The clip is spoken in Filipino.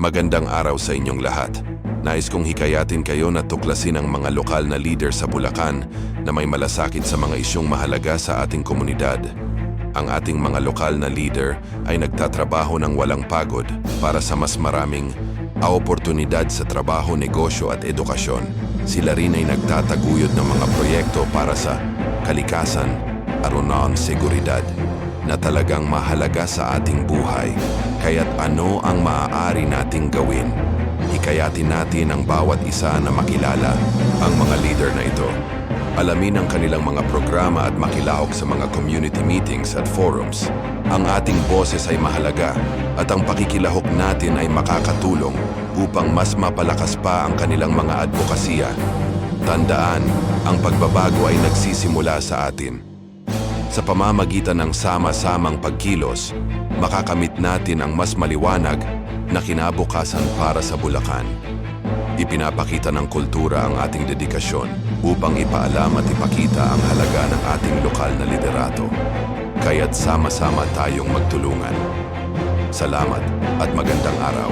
Magandang araw sa inyong lahat. Nais kong hikayatin kayo na tuklasin ang mga lokal na leader sa Bulacan na may malasakit sa mga isyong mahalaga sa ating komunidad. Ang ating mga lokal na leader ay nagtatrabaho ng walang pagod para sa mas maraming oportunidad sa trabaho, negosyo at edukasyon. Sila rin ay nagtataguyod ng mga proyekto para sa kalikasan, arunaon, seguridad na talagang mahalaga sa ating buhay. Kaya't ano ang maaari nating gawin? Hikayatin natin ang bawat isa na makilala ang mga leader na ito. Alamin ang kanilang mga programa at makilahok sa mga community meetings at forums. Ang ating boses ay mahalaga at ang pakikilahok natin ay makakatulong upang mas mapalakas pa ang kanilang mga advokasya. Tandaan, ang pagbabago ay nagsisimula sa atin. Sa pamamagitan ng sama-samang pagkilos, makakamit natin ang mas maliwanag na kinabukasan para sa Bulacan. Ipinapakita ng kultura ang ating dedikasyon upang ipaalam at ipakita ang halaga ng ating lokal na liderato. Kaya't sama-sama tayong magtulungan. Salamat at magandang araw.